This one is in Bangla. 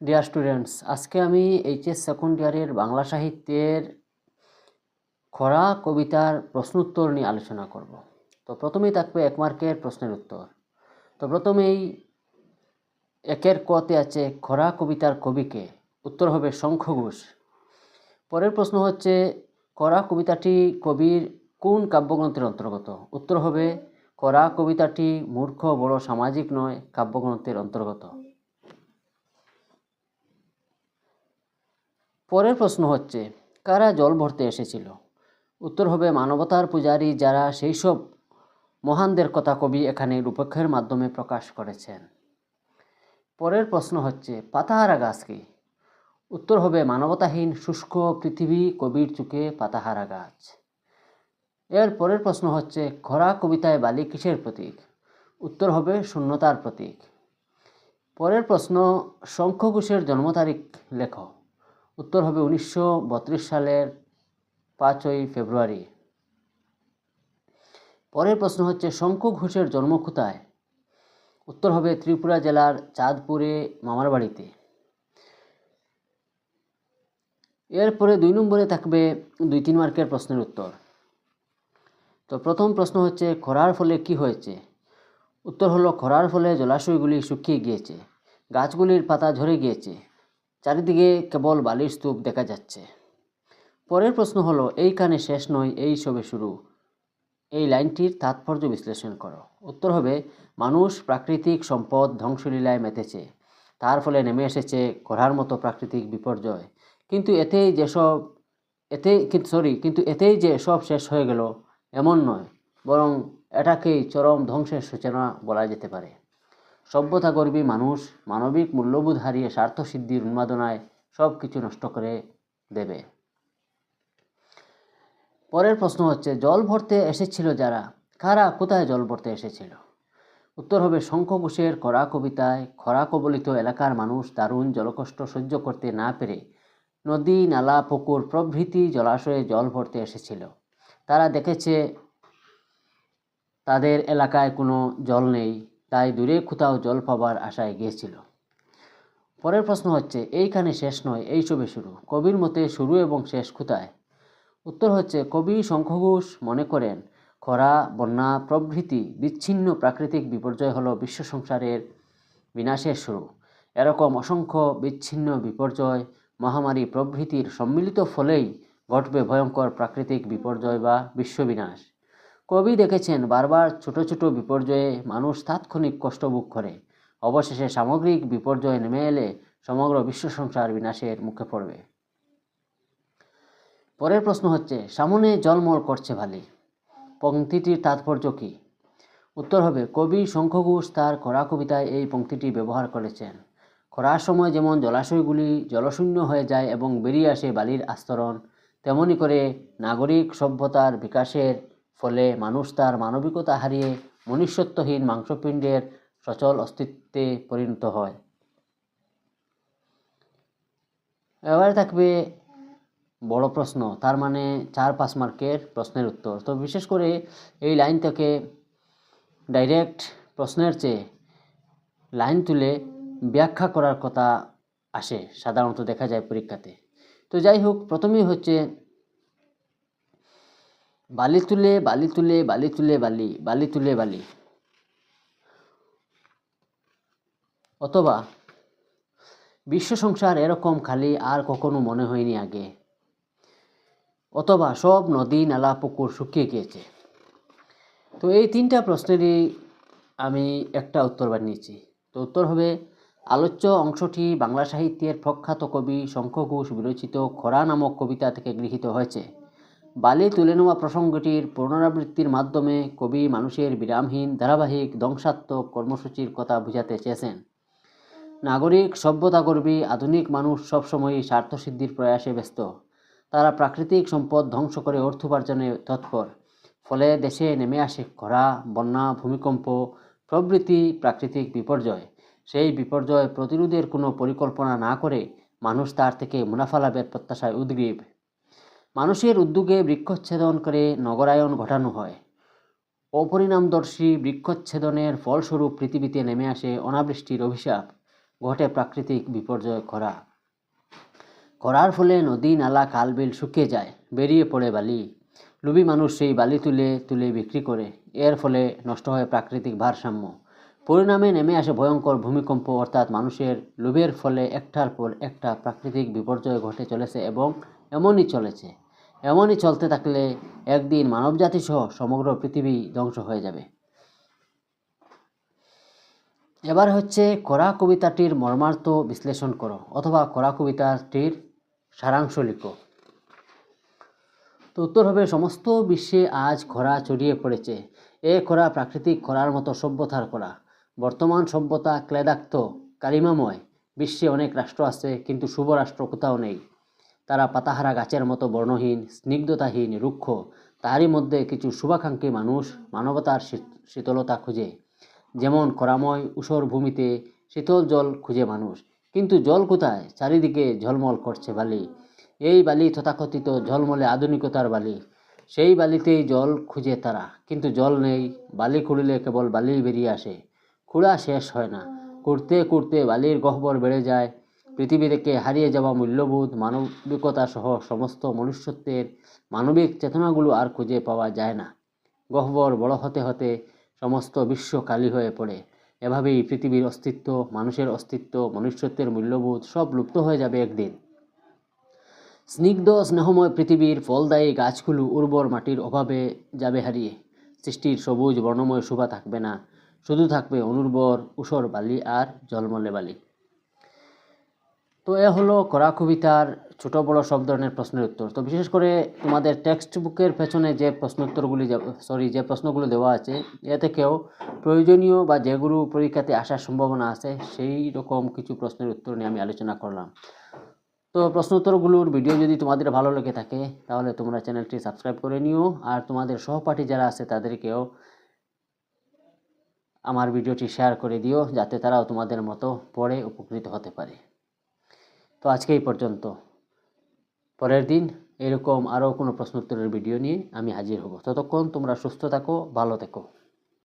ডিয়ার স্টুডেন্টস আজকে আমি এইচএস সেকেন্ড ইয়ারের বাংলা সাহিত্যের খরা কবিতার প্রশ্নোত্তর নিয়ে আলোচনা করব। তো প্রথমেই থাকবে এক মার্কের প্রশ্নের উত্তর। তো প্রথমেই একের কতে আছে খরা কবিতার কবিকে। উত্তর হবে শঙ্খ ঘোষ। পরের প্রশ্ন হচ্ছে করা কবিতাটি কবির কোন কাব্যগ্রন্থের অন্তর্গত? উত্তর হবে করা কবিতাটি মূর্খ, বড় সামাজিক নয়, কাব্যগ্রন্থের অন্তর্গত। পরের প্রশ্ন হচ্ছে, কারা জল ভরতে এসেছিল? উত্তর হবে মানবতার পূজারী যারা সেই সব মহানদের কথা কবি এখানে রূপক্ষের মাধ্যমে প্রকাশ করেছেন। পরের প্রশ্ন হচ্ছে, পাতাহারা গাছ কি? উত্তর হবে মানবতাহীন শুষ্ক পৃথিবী কবির চুকে পাতাহারা গাছ। এর পরের প্রশ্ন হচ্ছে, খরা কবিতায় বালি কিসের প্রতীক? উত্তর হবে শূন্যতার প্রতীক। পরের প্রশ্ন শঙ্খ ঘোষের জন্ম তারিখ লেখ। উত্তর হবে উনিশশো বত্রিশ সালের পাঁচই ফেব্রুয়ারি। পরের প্রশ্ন হচ্ছে, শঙ্কু ঘোষের জন্ম কোথায়? উত্তর হবে ত্রিপুরা জেলার চাঁদপুরে মামার বাড়িতে এরপরে দুই নম্বরে থাকবে দুই তিন মার্কের প্রশ্নের উত্তর। তো প্রথম প্রশ্ন হচ্ছে, খরার ফলে কি হয়েছে? উত্তর হলো, খরার ফলে জলাশয়গুলি শুকিয়ে গিয়েছে, গাছগুলির পাতা ঝরে গিয়েছে চারিদিকে কেবল বালির স্তূপ দেখা যাচ্ছে। পরের প্রশ্ন হলো এই কানে শেষ নয়, এই সবে শুরু। এই লাইনটির তাৎপর্য বিশ্লেষণ করো। উত্তর হবে, মানুষ প্রাকৃতিক সম্পদ ধ্বংসলীলায় মেতেছে। তার ফলে নেমে এসেছে খরার মতো প্রাকৃতিক বিপর্যয়। কিন্তু এতেই যেসব কিন্তু সরি কিন্তু এতেই যে সব শেষ হয়ে গেল, এমন নয়, বরং এটাকেই চরম ধ্বংসের সূচনা বলা যেতে পারে। সভ্যতাগর্বী মানুষ মানবিক মূল্যবোধ হারিয়ে স্বার্থসিদ্ধির উন্মাদনায় সব কিছু নষ্ট করে দেবে। পরের প্রশ্ন হচ্ছে, জল ভরতে এসেছিল যারা? কারা কোথায় জল ভরতে এসেছিল? উত্তর হবে শঙ্খ ঘোষের করা কবিতায় খরা কবলিত এলাকার মানুষ দারুণ জলকষ্ট সহ্য করতে না পেরে নদী, নালা, পুকুর প্রভৃতি জলাশয়ে জল ভরতে এসেছিল। তারা দেখেছে তাদের এলাকায় কোনো জল নেই। তাই দূরে কোথাও জল পাবার আশায় গিয়েছিল। পরের প্রশ্ন হচ্ছে, এইখানে শেষ নয়, এই সবে শুরু। কবির মতে শুরু এবং শেষ কোথায়? উত্তর হচ্ছে, কবি শঙ্খ ঘোষ মনে করেন, খরা, বন্যা, প্রভৃতি বিচ্ছিন্ন প্রাকৃতিক বিপর্যয় হলো বিশ্ব সংসারের বিনাশের শুরু। এরকম অসংখ্য বিচ্ছিন্ন বিপর্যয়, মহামারী প্রভৃতির সম্মিলিত ফলেই ঘটবে ভয়ঙ্কর প্রাকৃতিক বিপর্যয় বা বিশ্ববিনাশ কবি দেখেছেন বারবার ছোট ছোট বিপর্যয়ে মানুষ তাৎক্ষণিক কষ্ট ভোগ করে। অবশেষে সামগ্রিক বিপর্যয় নেমে এলে সমগ্র বিশ্ব সংসার বিনাশের মুখে পড়বে। পরের প্রশ্ন হচ্ছে, সামনে জলমল করছে ভালি। পংক্তিটির তাৎপর্য কী? উত্তর হবে, কবি শঙ্খ ঘোষ তার খরা কবিতায় এই পংক্তিটি ব্যবহার করেছেন। খরার সময় যেমন জলাশয়গুলি জলশূন্য হয়ে যায় এবং বেরিয়ে আসে বালির আস্তরণ, তেমনি করে নাগরিক সভ্যতার বিকাশের ফলে মানুষ তার মানবিকতা হারিয়ে মনুষ্যত্বহীন মাংসপিণ্ডের সচল অস্তিত্বে পরিণত হয়। এবারে থাকবে বড় প্রশ্ন, তার মানে চার পাঁচ মার্কের প্রশ্নের উত্তর। তো বিশেষ করে এই লাইন থেকে ডাইরেক্ট প্রশ্নের চেয়ে লাইন তুলে ব্যাখ্যা করার কথা আসে, সাধারণত দেখা যায় পরীক্ষাতে। তো যাই হোক, প্রথমেই হচ্ছে বালি তুলে বালি তুলে বালি তুলে, বালি বালি তুলে, বালি। অথবা, বিশ্ব সংসার এরকম খালি আর কখনো মনে হয়নি আগে। অথবা, সব নদী, নালা, পুকুর শুকিয়ে গিয়েছে। তো এই তিনটা প্রশ্নেরই আমি একটা উত্তর বানিয়েছি। তো উত্তর হবে, আলোচ্য অংশটি বাংলা সাহিত্যের প্রখ্যাত কবি শঙ্খ ঘোষ বিরচিত খরা নামক কবিতা থেকে গৃহীত হয়েছে। বালি তুলে নেওয়া প্রসঙ্গটির পুনরাবৃত্তির মাধ্যমে কবি মানুষের বিরামহীন, ধারাবাহিক, ধ্বংসাত্মক কর্মসূচির কথা বুঝাতে চেয়েছেন। নাগরিক সভ্যতাগর্বী আধুনিক মানুষ সবসময়ই স্বার্থসিদ্ধির প্রয়াসে ব্যস্ত। তারা প্রাকৃতিক সম্পদ ধ্বংস করে অর্থ উপার্জনে তৎপর। ফলে দেশে নেমে আসে খরা, বন্যা, ভূমিকম্প, প্রভৃতি প্রাকৃতিক বিপর্যয়। সেই বিপর্যয় প্রতিরোধের কোনো পরিকল্পনা না করে মানুষ তার থেকে মুনাফা লাভের প্রত্যাশায় উদ্গ্রীব। মানুষের উদ্যোগে বৃক্ষচ্ছেদন করে নগরায়ন ঘটানো হয়। অপরিণামদর্শী বৃক্ষচ্ছেদনের ফলস্বরূপ পৃথিবীতে নেমে আসে অনাবৃষ্টির অভিশাপ, ঘটে প্রাকৃতিক বিপর্যয় খরা। খরার ফলে নদী, নালা খাল বিল শুকিয়ে যায়, বেরিয়ে পড়ে বালি। লুবি মানুষ সেই বালি তুলে তুলে বিক্রি করে। এর ফলে নষ্ট হয় প্রাকৃতিক ভারসাম্য। পরিণামে নেমে আসে ভয়ঙ্কর ভূমিকম্প, অর্থাৎ মানুষের লোভের ফলে একটার পর একটা প্রাকৃতিক বিপর্যয় ঘটে চলেছে এবং এমনই চলেছে। এমনই চলতে থাকলে একদিন মানবজাতি সহ সমগ্র পৃথিবী ধ্বংস হয়ে যাবে। এবার হচ্ছে করা কবিতাটির মর্মার্থ বিশ্লেষণ করো, অথবা করা কবিতাটির সারাংশ লিখো। তো উত্তর হবে, সমস্ত বিশ্বে আজ খরা ছড়িয়ে পড়েছে। এ খরা প্রাকৃতিক খরার মতো সভ্যতার খরা। বর্তমান সভ্যতা ক্লেদাক্ত, কালিমাময়। বিশ্বে অনেক রাষ্ট্র আছে, কিন্তু শুভ রাষ্ট্র কোথাও নেই। তারা পাতাহারা গাছের মতো বর্ণহীন, স্নিগ্ধতাহীন, রুক্ষ। তারই মধ্যে কিছু শুভাকাঙ্ক্ষী মানুষ মানবতার শীতলতা খুঁজে। যেমন খরাময় উষর ভূমিতে শীতল জল খুঁজে মানুষ। কিন্তু জল কোথায়? চারিদিকে ঝলমল করছে বালি। এই বালি তথাকথিত ঝলমলে আধুনিকতার বালি। সেই বালিতেই জল খুঁজে তারা। কিন্তু জল নেই। বালি খুঁড়লে কেবল বালি বেরিয়ে আসে। খুঁড়া শেষ হয় না। কুড়তে কুড়তে বালির গহ্বর বেড়ে যায়। পৃথিবী থেকে হারিয়ে যাওয়া মূল্যবোধ, মানবিকতা সহ সমস্ত মনুষ্যত্বের মানবিক চেতনাগুলো আর খুঁজে পাওয়া যায় না। গহ্বর বড় হতে হতে সমস্ত বিশ্ব কালি হয়ে পড়ে। এভাবেই পৃথিবীর অস্তিত্ব, মানুষের অস্তিত্ব, মনুষ্যত্বের মূল্যবোধ সব লুপ্ত হয়ে যাবে একদিন। স্নিগ্ধ স্নেহময় পৃথিবীর ফলদায়ী গাছগুলো উর্বর মাটির অভাবে যাবে হারিয়ে। সৃষ্টির সবুজ বর্ণময় শোভা থাকবে না, শুধু থাকবে অনুর্বর, উষর বালি আর জলমলে বালি। তো এ হলো করা কবিতার ছোট বড় সব ধরনের প্রশ্নের উত্তর। তো বিশেষ করে তোমাদের টেক্সট বুকের পেছনে যে প্রশ্নোত্তরগুলি সরি যে প্রশ্নগুলো দেওয়া আছে এ থেকেও প্রয়োজনীয় বা যেগুলো পরীক্ষাতে আসার সম্ভাবনা আছে, সেই রকম কিছু প্রশ্নের উত্তর নিয়ে আমি আলোচনা করলাম। তো প্রশ্নোত্তরগুলোর ভিডিও যদি তোমাদের ভালো লেগে থাকে, তাহলে তোমরা চ্যানেলটি সাবস্ক্রাইব করে নিও, আর তোমাদের সহপাঠী যারা আছে, তাদেরকেও আমার ভিডিওটি শেয়ার করে দিও, যাতে তারাও তোমাদের মতো পড়ে উপকৃত হতে পারে। তো আজকে এই পর্যন্ত। পরের দিন এরকম আরও কোনো প্রশ্নোত্তরের ভিডিও নিয়ে আমি হাজির হব। ততক্ষণ তোমরা সুস্থ থাকো, ভালো থেকো।